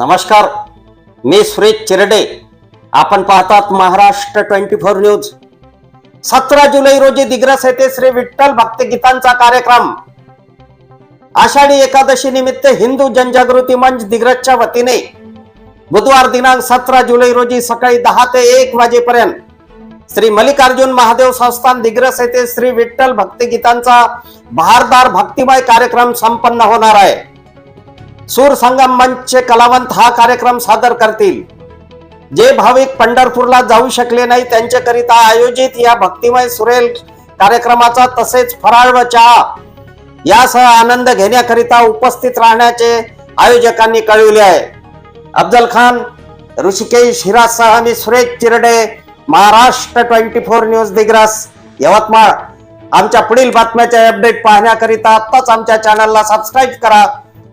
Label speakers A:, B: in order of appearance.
A: नमस्कार मी सुरेश चिरडे. आपण पाहतात महाराष्ट्र ट्वेंटी फोर न्यूज. सतरा जुलै रोजी दिग्रस येथे श्री विठ्ठल भक्तगीतांचा कार्यक्रम. आषाढी एकादशी निमित्त हिंदू जनजागृती मंच दिग्रसच्या वतीने. बुधवार दिनांक सतरा जुलै रोजी सकाळी दहा ते एक वाजेपर्यंत श्री मल्लिकार्जुन महादेव संस्थान दिग्रस येथे श्री विठ्ठल भक्तिगीतांचा भारदार भक्तिमय कार्यक्रम संपन्न होणार आहे. सूर संगम मंचचे कलावंत हा कार्यक्रम सादर करतील. जे भाविक पंढरपूरला जाऊ शकले नाही त्यांच्याकरिता आयोजित या भक्तिमय सुरेल कार्यक्रमाचा तसेच फराळ व चहा यासह आनंद घेण्याकरिता उपस्थित राहण्याचे आयोजकांनी कळविले आहे. अफजल खान ऋषिकेश हिरासह आणि Suresh Chirade Maharashtra twenty four news Digras Yavatmal. आमच्या पुढील बातम्याचे अपडेट पाहण्याकरिता आत्ताच आमच्या चॅनलला सबस्क्राईब करा.